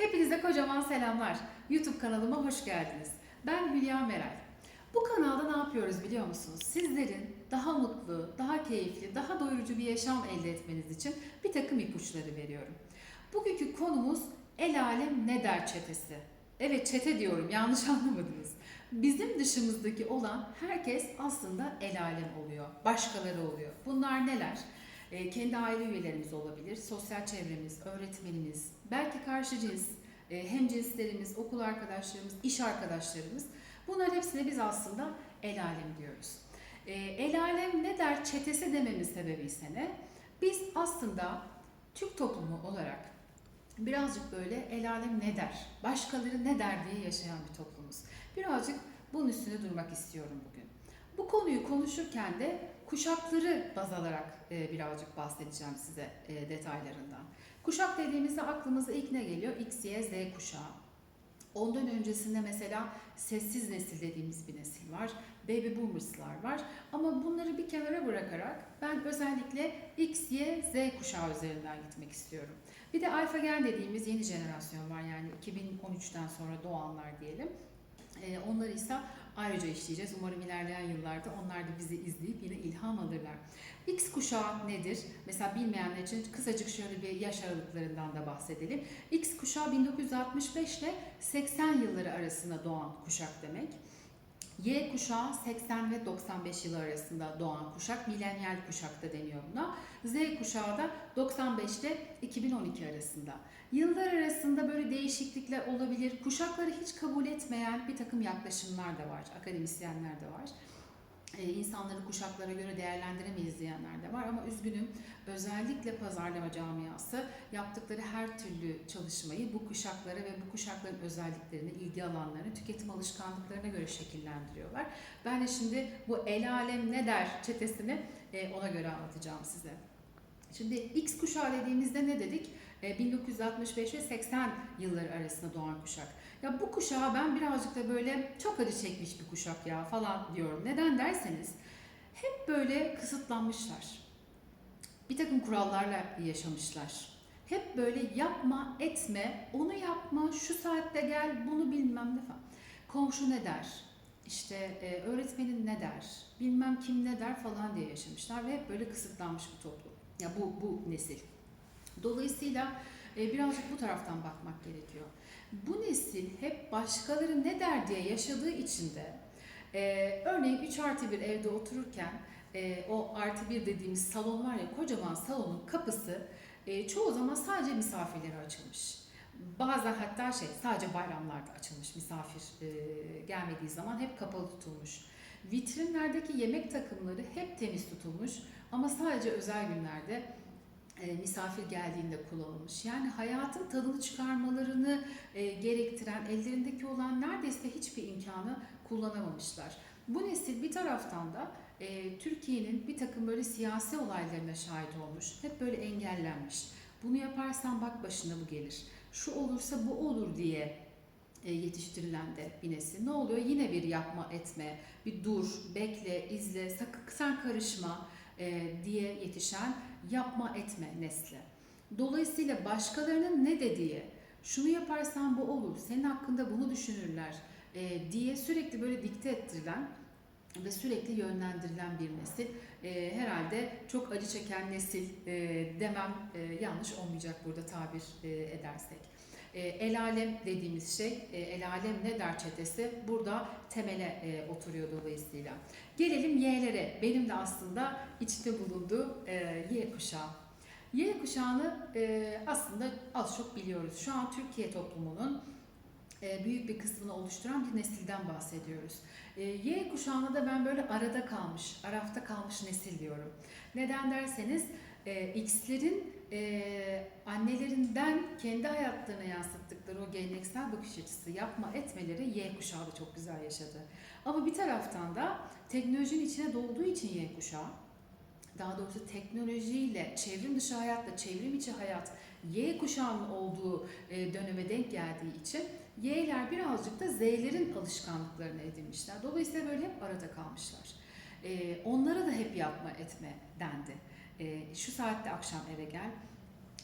Hepinize kocaman selamlar. YouTube kanalıma hoş geldiniz. Ben Hülya Meral. Bu kanalda ne yapıyoruz biliyor musunuz? Sizlerin daha mutlu, daha keyifli, daha doyurucu bir yaşam elde etmeniz için bir takım ipuçları veriyorum. Bugünkü konumuz El Alem Ne Der çetesi. Evet çete diyorum yanlış anlamadınız. Bizim dışımızdaki olan herkes aslında el alem oluyor. Başkaları oluyor. Bunlar neler? E, kendi aile üyelerimiz olabilir, sosyal çevremiz, öğretmenimiz, belki karşı cins, e, hem cinslerimiz, okul arkadaşlarımız, iş arkadaşlarımız. Bunların hepsine biz aslında el alem diyoruz. E, el alem ne der çetesi dememin sebebi ise ne? Biz aslında Türk toplumu olarak birazcık böyle el alem ne der, başkaları ne der diye yaşayan bir toplumuz. Birazcık bunun üstüne durmak istiyorum bugün. Bu konuyu konuşurken de kuşakları baz alarak e, birazcık bahsedeceğim size e, detaylarından. Kuşak dediğimizde aklımıza ilk ne geliyor? X, Y, Z kuşağı. Ondan öncesinde mesela sessiz nesil dediğimiz bir nesil var. Baby boomers'lar var. Ama bunları bir kenara bırakarak ben özellikle X, Y, Z kuşağı üzerinden gitmek istiyorum. Bir de alfa gen dediğimiz yeni jenerasyon var yani 2013'ten sonra doğanlar diyelim. Ee, onları ise ayrıca işleyeceğiz. Umarım ilerleyen yıllarda onlar da bizi izleyip yine ilham alırlar. X kuşağı nedir? Mesela bilmeyenler için kısacık şöyle bir yaş aralıklarından da bahsedelim. X kuşağı 1965 ile 80 yılları arasında doğan kuşak demek. Y kuşağı 80 ve 95 yılı arasında doğan kuşak, milenyal kuşak da deniyor buna. Z kuşağı da 95 ile 2012 arasında. Yıllar arasında böyle değişiklikler olabilir. Kuşakları hiç kabul etmeyen bir takım yaklaşımlar da var, akademisyenler de var. Ee, insanları kuşaklara göre değerlendiremeyiz diyenler de var ama üzgünüm özellikle pazarlama camiası yaptıkları her türlü çalışmayı bu kuşaklara ve bu kuşakların özelliklerini, ilgi alanlarını, tüketim alışkanlıklarına göre şekillendiriyorlar. Ben de şimdi bu el alem ne der çetesini e, ona göre anlatacağım size. Şimdi X kuşağı dediğimizde ne dedik? E, 1965 ve 80 yılları arasında doğan kuşak. Ya bu kuşağı ben birazcık da böyle çok acı çekmiş bir kuşak ya falan diyorum. Neden derseniz hep böyle kısıtlanmışlar. Bir takım kurallarla yaşamışlar. Hep böyle yapma, etme, onu yapma, şu saatte gel, bunu bilmem ne falan. Komşu ne der? İşte e, öğretmenin ne der? Bilmem kim ne der falan diye yaşamışlar ve hep böyle kısıtlanmış bir toplum. Ya bu bu nesil. Dolayısıyla e, birazcık bu taraftan bakmak gerekiyor. Bu nesil hep başkaları ne der diye yaşadığı için de e, örneğin 3 artı 1 evde otururken e, o artı 1 dediğimiz salon var ya kocaman salonun kapısı çoğu zaman sadece misafirlere açılmış. Bazen hatta şey sadece bayramlarda açılmış misafir gelmediği zaman hep kapalı tutulmuş. Vitrinlerdeki yemek takımları hep temiz tutulmuş ama sadece özel günlerde misafir geldiğinde kullanılmış. Yani hayatın tadını çıkarmalarını e, gerektiren ellerindeki olan neredeyse hiçbir imkanı kullanamamışlar. Bu nesil bir taraftan da e, Türkiye'nin bir takım böyle siyasi olaylarına şahit olmuş. Hep böyle engellenmiş. Bunu yaparsan bak başına bu gelir. Şu olursa bu olur diye e, yetiştirilen de bir nesil. Ne oluyor? Yine bir yapma etme, bir dur, bekle, izle, sakın sen karışma e, diye yetişen yapma etme nesli. Dolayısıyla başkalarının ne dediği, şunu yaparsan bu olur, senin hakkında bunu düşünürler e, diye sürekli böyle dikte ettirilen ve sürekli yönlendirilen bir nesil. E, herhalde çok acı çeken nesil e, demem e, yanlış olmayacak burada tabir e, edersek. E, el alem dediğimiz şey, e, el alem ne der çetesi burada temele e, oturuyor dolayısıyla. Gelelim Y'lere. Benim de aslında içinde bulunduğum e, Y kuşağı. Y kuşağını e, aslında az çok biliyoruz. Şu an Türkiye toplumunun e, büyük bir kısmını oluşturan bir nesilden bahsediyoruz. Y kuşağına da ben böyle arada kalmış, arafta kalmış nesil diyorum. Neden derseniz e, X'lerin e, annelerinden kendi hayatlarına yansıttıkları o geleneksel bakış açısı yapma etmeleri Y kuşağı da çok güzel yaşadı. Ama bir taraftan da teknolojinin içine doğduğu için Y kuşağı, daha doğrusu teknolojiyle, çevrim dışı hayatla çevrim içi hayat Y kuşağının olduğu e, döneme denk geldiği için Y'ler birazcık da Z'lerin alışkanlıklarını edinmişler. Dolayısıyla böyle hep arada kalmışlar. E, onlara da hep yapma etme dendi. E, şu saatte akşam eve gel,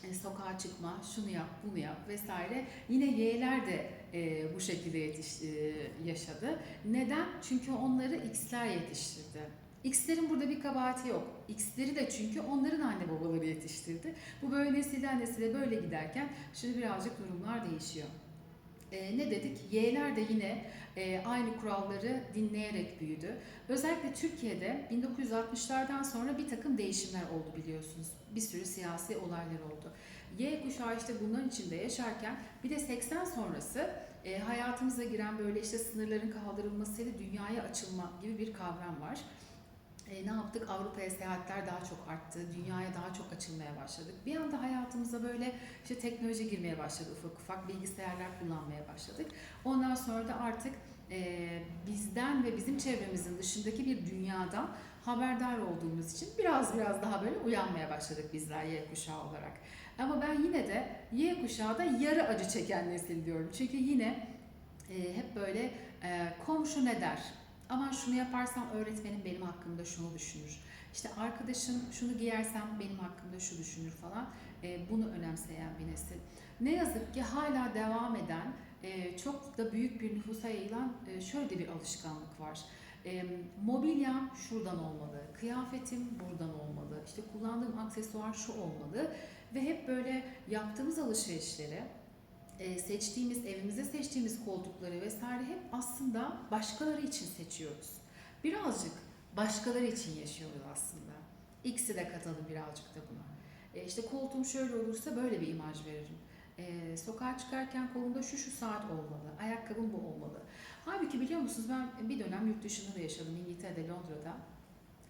e, sokağa çıkma, şunu yap, bunu yap vesaire. Yine Y'ler de e, bu şekilde yetiş, e, yaşadı. Neden? Çünkü onları X'ler yetiştirdi. X'lerin burada bir kabahati yok. X'leri de çünkü onların anne babaları yetiştirdi. Bu böyle nesilden nesile böyle giderken şimdi birazcık durumlar değişiyor. E, ne dedik? Y'ler de yine e, aynı kuralları dinleyerek büyüdü. Özellikle Türkiye'de 1960'lardan sonra bir takım değişimler oldu biliyorsunuz. Bir sürü siyasi olaylar oldu. Y kuşağı işte bunların içinde yaşarken bir de 80 sonrası e, hayatımıza giren böyle işte sınırların kaldırılmasıyla dünyaya açılma gibi bir kavram var. E, ne yaptık? Avrupa'ya seyahatler daha çok arttı. Dünyaya daha çok açılmaya başladık. Bir anda hayatımıza böyle işte teknoloji girmeye başladı. Ufak ufak bilgisayarlar kullanmaya başladık. Ondan sonra da artık e, bizden ve bizim çevremizin dışındaki bir dünyadan haberdar olduğumuz için biraz biraz daha böyle uyanmaya başladık bizler Y kuşağı olarak. Ama ben yine de Y kuşağı da yarı acı çeken nesil diyorum. Çünkü yine e, hep böyle e, komşu ne der? Aman şunu yaparsam öğretmenim benim hakkımda şunu düşünür. İşte arkadaşım şunu giyersem benim hakkımda şu düşünür falan. E, bunu önemseyen bir nesil. Ne yazık ki hala devam eden e, çok da büyük bir nüfusa yayılan e, şöyle bir alışkanlık var. E, mobilyam şuradan olmalı, kıyafetim buradan olmalı, işte kullandığım aksesuar şu olmalı ve hep böyle yaptığımız alışverişleri, e, seçtiğimiz, evimize seçtiğimiz koltukları vesaire hep aslında başkaları için seçiyoruz. Birazcık başkaları için yaşıyoruz aslında. İkisi de katalım birazcık da buna. E, işte koltuğum şöyle olursa böyle bir imaj veririm. E, sokağa çıkarken kolumda şu şu saat olmalı, ayakkabım bu olmalı. Halbuki biliyor musunuz ben bir dönem yurt dışında da yaşadım, İngiltere'de, Londra'da.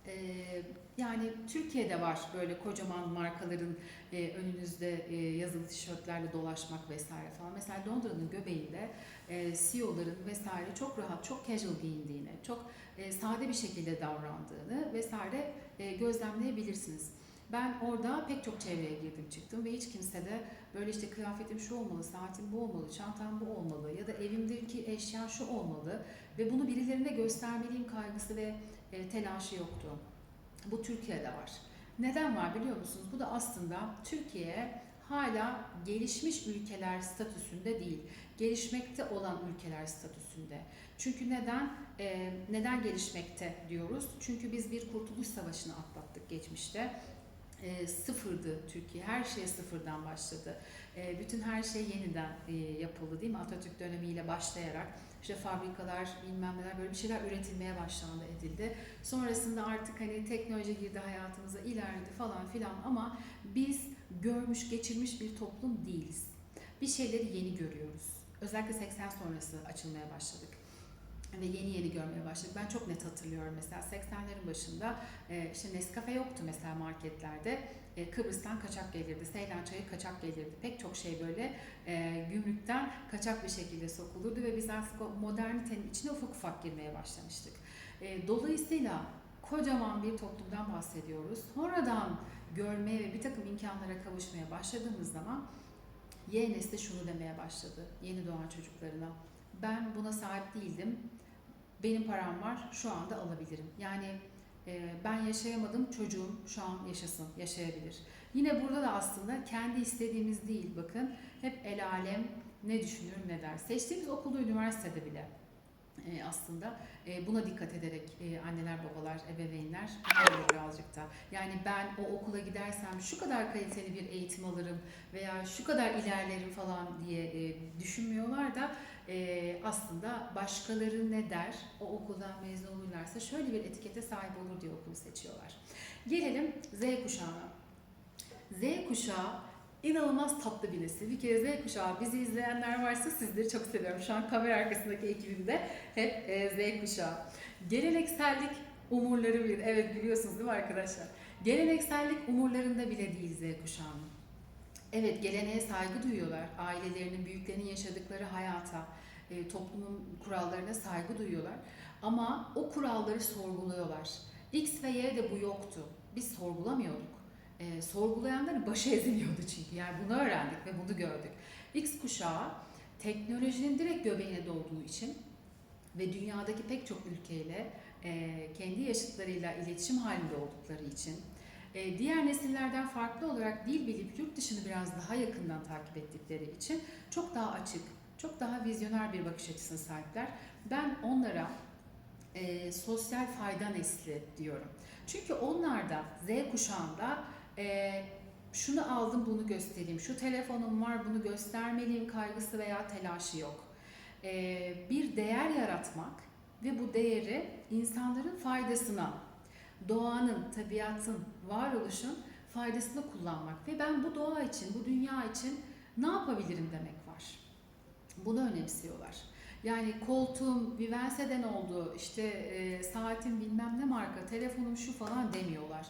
Ee, yani Türkiye'de var böyle kocaman markaların e, önünüzde e, yazılı tişörtlerle dolaşmak vesaire falan. Mesela Londra'nın göbeğinde e, CEO'ların vesaire çok rahat, çok casual giyindiğini, çok e, sade bir şekilde davrandığını vesaire e, gözlemleyebilirsiniz. Ben orada pek çok çevreye girdim çıktım ve hiç kimse de böyle işte kıyafetim şu olmalı, saatim bu olmalı, çantam bu olmalı ya da evimdeki eşya şu olmalı ve bunu birilerine göstermeliyim kaygısı ve e, telaşı yoktu. Bu Türkiye'de var. Neden var biliyor musunuz? Bu da aslında Türkiye hala gelişmiş ülkeler statüsünde değil, gelişmekte olan ülkeler statüsünde. Çünkü neden e, neden gelişmekte diyoruz? Çünkü biz bir kurtuluş savaşını atlattık geçmişte. E, sıfırdı Türkiye, her şey sıfırdan başladı. E, bütün her şey yeniden e, yapıldı değil mi? Atatürk dönemiyle başlayarak işte fabrikalar bilmem neler böyle bir şeyler üretilmeye başlandı edildi. Sonrasında artık hani teknoloji girdi hayatımıza ilerledi falan filan ama biz görmüş geçirmiş bir toplum değiliz. Bir şeyleri yeni görüyoruz. Özellikle 80 sonrası açılmaya başladık ve yeni yeni görmeye başladık. Ben çok net hatırlıyorum mesela 80'lerin başında e, işte Nescafe yoktu mesela marketlerde. E, Kıbrıs'tan kaçak gelirdi, Seylan çayı kaçak gelirdi. Pek çok şey böyle e, gümrükten kaçak bir şekilde sokulurdu ve biz o modernitenin içine ufak ufak girmeye başlamıştık. E, dolayısıyla kocaman bir toplumdan bahsediyoruz. Sonradan görmeye ve bir takım imkanlara kavuşmaya başladığımız zaman Y nesli şunu demeye başladı yeni doğan çocuklarına. Ben buna sahip değildim. Benim param var, şu anda alabilirim. Yani ben yaşayamadım, çocuğum şu an yaşasın, yaşayabilir. Yine burada da aslında kendi istediğimiz değil bakın. Hep el alem ne düşünür ne der. Seçtiğimiz okulda, üniversitede bile e, aslında e, buna dikkat ederek e, anneler, babalar, ebeveynler birazcık da. Yani ben o okula gidersem şu kadar kaliteli bir eğitim alırım veya şu kadar ilerlerim falan diye düşünmüyorlar da e, aslında başkaları ne der, o okuldan mezun olurlarsa şöyle bir etikete sahip olur diye okulu seçiyorlar. Gelelim Z kuşağına. Z kuşağı inanılmaz tatlı bir nesil. Bir kere Z kuşağı bizi izleyenler varsa sizleri çok seviyorum. Şu an kamera arkasındaki ekibimde hep e, Z kuşağı. Geleneksellik umurları bir. Evet biliyorsunuz değil mi arkadaşlar? Geleneksellik umurlarında bile değil Z kuşağının. Evet geleneğe saygı duyuyorlar. Ailelerinin, büyüklerinin yaşadıkları hayata, e, toplumun kurallarına saygı duyuyorlar. Ama o kuralları sorguluyorlar. X ve Y de bu yoktu. Biz sorgulamıyorduk. E, sorgulayanların başı eziliyordu çünkü. Yani bunu öğrendik ve bunu gördük. X kuşağı teknolojinin direkt göbeğine dolduğu için ve dünyadaki pek çok ülkeyle e, kendi yaşıtlarıyla iletişim halinde oldukları için E, diğer nesillerden farklı olarak dil bilip yurt dışını biraz daha yakından takip ettikleri için çok daha açık, çok daha vizyoner bir bakış açısına sahipler. Ben onlara e, sosyal fayda nesli diyorum. Çünkü onlarda Z kuşağında e, şunu aldım bunu göstereyim, şu telefonum var bunu göstermeliyim kaygısı veya telaşı yok. E, bir değer yaratmak ve bu değeri insanların faydasına, doğanın, tabiatın, varoluşun faydasına kullanmak ve ben bu doğa için, bu dünya için ne yapabilirim demek var. Bunu önemsiyorlar. Yani koltuğum Vivense'den oldu, işte e, saatim bilmem ne marka, telefonum şu falan demiyorlar.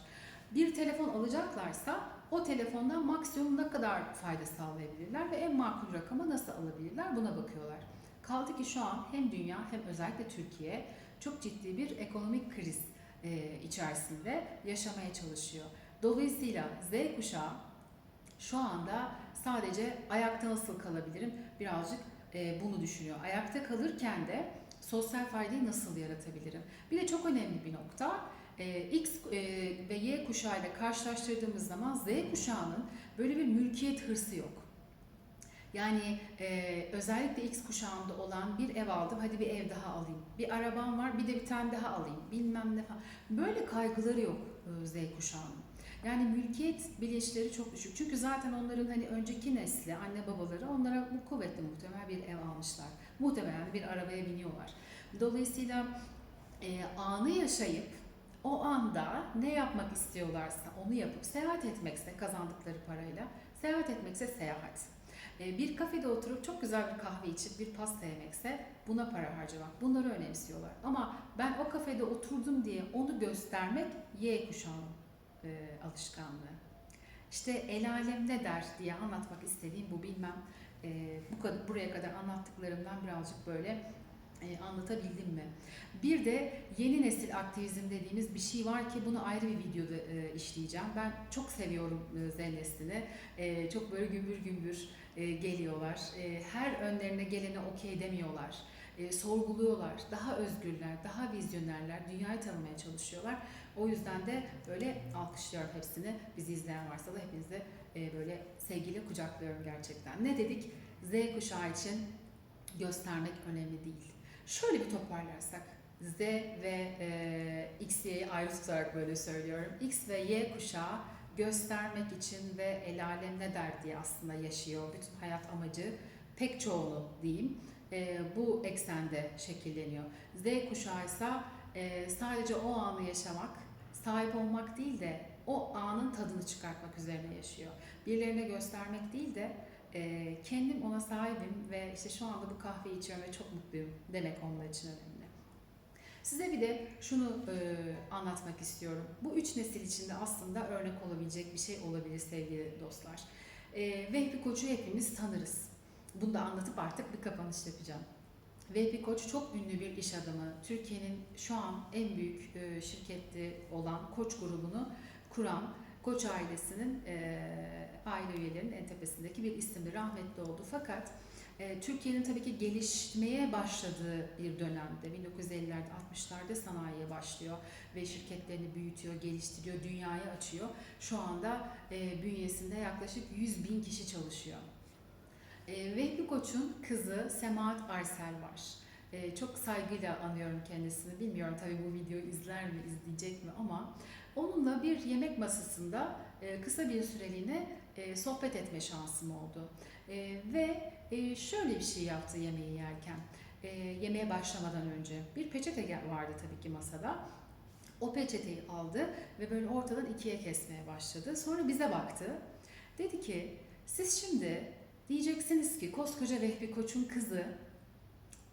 Bir telefon alacaklarsa o telefondan maksimum ne kadar fayda sağlayabilirler ve en makul rakama nasıl alabilirler buna bakıyorlar. Kaldı ki şu an hem dünya hem özellikle Türkiye çok ciddi bir ekonomik kriz içerisinde yaşamaya çalışıyor. Dolayısıyla Z kuşağı şu anda sadece ayakta nasıl kalabilirim birazcık e, bunu düşünüyor. Ayakta kalırken de sosyal faydayı nasıl yaratabilirim? Bir de çok önemli bir nokta. e, X e, ve Y kuşağı ile karşılaştırdığımız zaman Z kuşağının böyle bir mülkiyet hırsı yok. Yani e, özellikle X kuşağında olan bir ev aldım, hadi bir ev daha alayım. Bir arabam var, bir de bir tane daha alayım. Bilmem ne falan. Böyle kaygıları yok e, Z kuşağının. Yani mülkiyet bilinçleri çok düşük. Çünkü zaten onların hani önceki nesli, anne babaları onlara bu kuvvetli muhtemel bir ev almışlar. Muhtemelen bir arabaya biniyorlar. Dolayısıyla e, anı yaşayıp o anda ne yapmak istiyorlarsa onu yapıp seyahat etmekse kazandıkları parayla seyahat etmekse seyahat. E, bir kafede oturup çok güzel bir kahve içip bir pasta yemekse buna para harcamak. Bunları önemsiyorlar. Ama ben o kafede oturdum diye onu göstermek Y kuşağının e, alışkanlığı. İşte el alem ne der diye anlatmak istediğim bu bilmem e, bu kadar buraya kadar anlattıklarımdan birazcık böyle e, anlatabildim mi? Bir de yeni nesil aktivizm dediğimiz bir şey var ki bunu ayrı bir videoda e, işleyeceğim. Ben çok seviyorum e, Z neslini. E, çok böyle gümbür gümbür e, geliyorlar. E, her önlerine gelene okey demiyorlar. E, sorguluyorlar. Daha özgürler, daha vizyonerler, dünyayı tanımaya çalışıyorlar. O yüzden de böyle alkışlıyorum hepsini. Bizi izleyen varsa da hepinizi e, böyle sevgiyle kucaklıyorum gerçekten. Ne dedik? Z kuşağı için göstermek önemli değil. Şöyle bir toparlarsak, Z ve e, X, Y'yi ayrı tutarak böyle söylüyorum. X ve Y kuşağı göstermek için ve el alem ne der diye aslında yaşıyor. Bütün hayat amacı pek çoğunu diyeyim e, bu eksende şekilleniyor. Z kuşağı ise e, sadece o anı yaşamak, sahip olmak değil de o anın tadını çıkartmak üzerine yaşıyor. Birilerine göstermek değil de e, kendim ona sahibim ve işte şu anda bu kahveyi içiyorum ve çok mutluyum demek onlar için önemli. Size bir de şunu e, anlatmak istiyorum. Bu üç nesil içinde aslında örnek olabilecek bir şey olabilir sevgili dostlar. E, Vehbi Koç'u hepimiz tanırız. Bunu da anlatıp artık bir kapanış yapacağım. Vehbi Koç çok ünlü bir iş adamı. Türkiye'nin şu an en büyük e, şirketi olan Koç grubunu kuran Koç ailesinin e, aile üyelerinin en tepesindeki bir isimdi. Rahmetli oldu fakat e, Türkiye'nin tabii ki gelişmeye başladığı bir dönemde 1950'lerde 60'larda sanayiye başlıyor ve şirketlerini büyütüyor, geliştiriyor, dünyaya açıyor. Şu anda e, bünyesinde yaklaşık 100 bin kişi çalışıyor. E, Vehbi Koç'un kızı Semahat Arsel var. E, çok saygıyla anıyorum kendisini. Bilmiyorum tabii bu videoyu izler mi, izleyecek mi ama onunla bir yemek masasında e, kısa bir süreliğine e, sohbet etme şansım oldu. E, ve e, şöyle bir şey yaptı yemeği yerken. E, yemeğe başlamadan önce bir peçete vardı tabii ki masada. O peçeteyi aldı ve böyle ortadan ikiye kesmeye başladı. Sonra bize baktı. Dedi ki siz şimdi diyeceksiniz ki koskoca Vehbi Koç'un kızı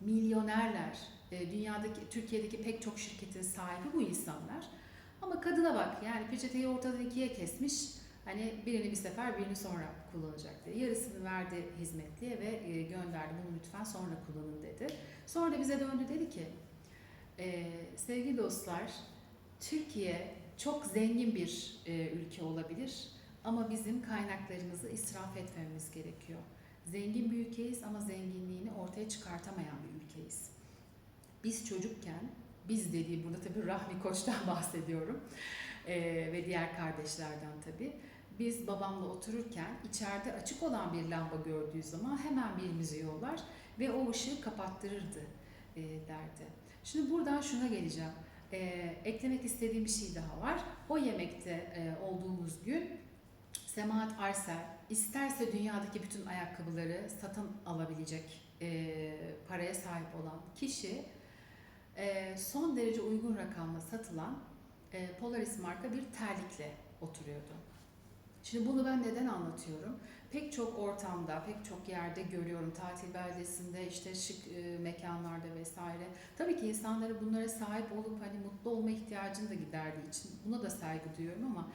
milyonerler, e, dünyadaki, Türkiye'deki pek çok şirketin sahibi bu insanlar. Ama kadına bak yani peçeteyi ortadan ikiye kesmiş. Hani birini bir sefer birini sonra kullanacak diye. Yarısını verdi hizmetliye ve e, gönderdi bunu lütfen sonra kullanın dedi. Sonra da bize döndü dedi ki e, sevgili dostlar Türkiye çok zengin bir e, ülke olabilir ama bizim kaynaklarımızı israf etmememiz gerekiyor. Zengin bir ülkeyiz ama zenginliğini ortaya çıkartamayan bir ülkeyiz. Biz çocukken, biz dediği burada tabii Rahmi Koç'tan bahsediyorum. e, ve diğer kardeşlerden tabii. Biz babamla otururken içeride açık olan bir lamba gördüğü zaman hemen birimizi yollar ve o ışığı kapattırırdı e, derdi. Şimdi buradan şuna geleceğim. E, eklemek istediğim bir şey daha var. O yemekte e, olduğumuz gün Semahat Arsel isterse dünyadaki bütün ayakkabıları satın alabilecek e, paraya sahip olan kişi e, son derece uygun rakamla satılan e, Polaris marka bir terlikle oturuyordu. Şimdi bunu ben neden anlatıyorum? Pek çok ortamda, pek çok yerde görüyorum. Tatil beldesinde, işte şık e, mekanlarda vesaire. Tabii ki insanlara bunlara sahip olup hani mutlu olma ihtiyacını da giderdiği için buna da saygı duyuyorum ama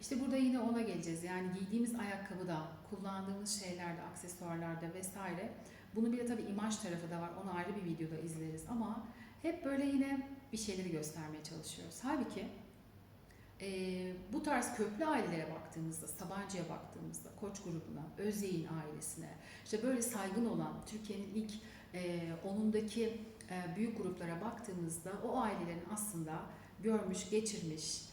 işte burada yine ona geleceğiz. Yani giydiğimiz ayakkabıda, kullandığımız şeylerde, aksesuarlarda vesaire. Bunun bir de tabii imaj tarafı da var. Onu ayrı bir videoda izleriz ama hep böyle yine bir şeyleri göstermeye çalışıyoruz. Halbuki e, bu tarz köklü ailelere baktığımızda, Sabancı'ya baktığımızda, Koç grubuna, Özyeğin ailesine, işte böyle saygın olan Türkiye'nin ilk e, onundaki e, büyük gruplara baktığımızda o ailelerin aslında görmüş, geçirmiş,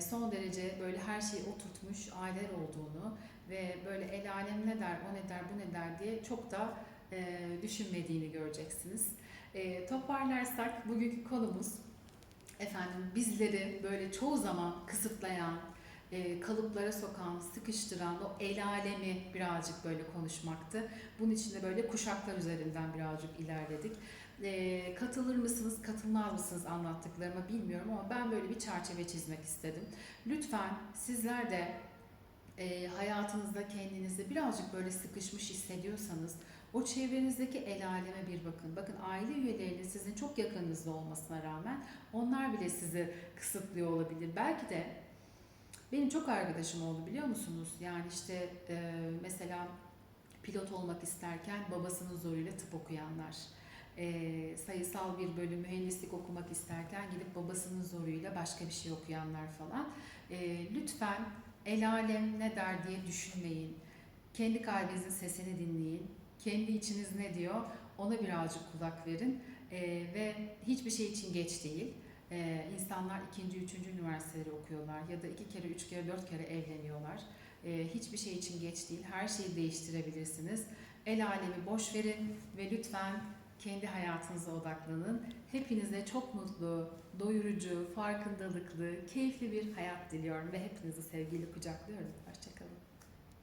son derece böyle her şeyi oturtmuş aileler olduğunu ve böyle el alem ne der, o ne der, bu ne der diye çok da e, düşünmediğini göreceksiniz. E, toparlarsak bugünkü konumuz efendim bizleri böyle çoğu zaman kısıtlayan, e, kalıplara sokan, sıkıştıran o el alemi birazcık böyle konuşmaktı. Bunun için de böyle kuşaklar üzerinden birazcık ilerledik. E, katılır mısınız, katılmaz mısınız anlattıklarıma bilmiyorum ama ben böyle bir çerçeve çizmek istedim. Lütfen sizler de e, hayatınızda kendinizi birazcık böyle sıkışmış hissediyorsanız o çevrenizdeki el aleme bir bakın. Bakın aile üyeleriniz sizin çok yakınınızda olmasına rağmen onlar bile sizi kısıtlıyor olabilir. Belki de benim çok arkadaşım oldu biliyor musunuz? Yani işte e, mesela pilot olmak isterken babasının zoruyla tıp okuyanlar. E, sayısal bir bölüm mühendislik okumak isterken gidip babasının zoruyla başka bir şey okuyanlar falan. E, lütfen el alem ne der diye düşünmeyin. Kendi kalbinizin sesini dinleyin. Kendi içiniz ne diyor ona birazcık kulak verin. E, ve hiçbir şey için geç değil. Ee, insanlar ikinci, üçüncü üniversiteleri okuyorlar ya da iki kere, üç kere, dört kere evleniyorlar. Ee, hiçbir şey için geç değil. Her şeyi değiştirebilirsiniz. El alemi boş verin ve lütfen kendi hayatınıza odaklanın. Hepinize çok mutlu, doyurucu, farkındalıklı, keyifli bir hayat diliyorum ve hepinizi sevgiyle kucaklıyorum.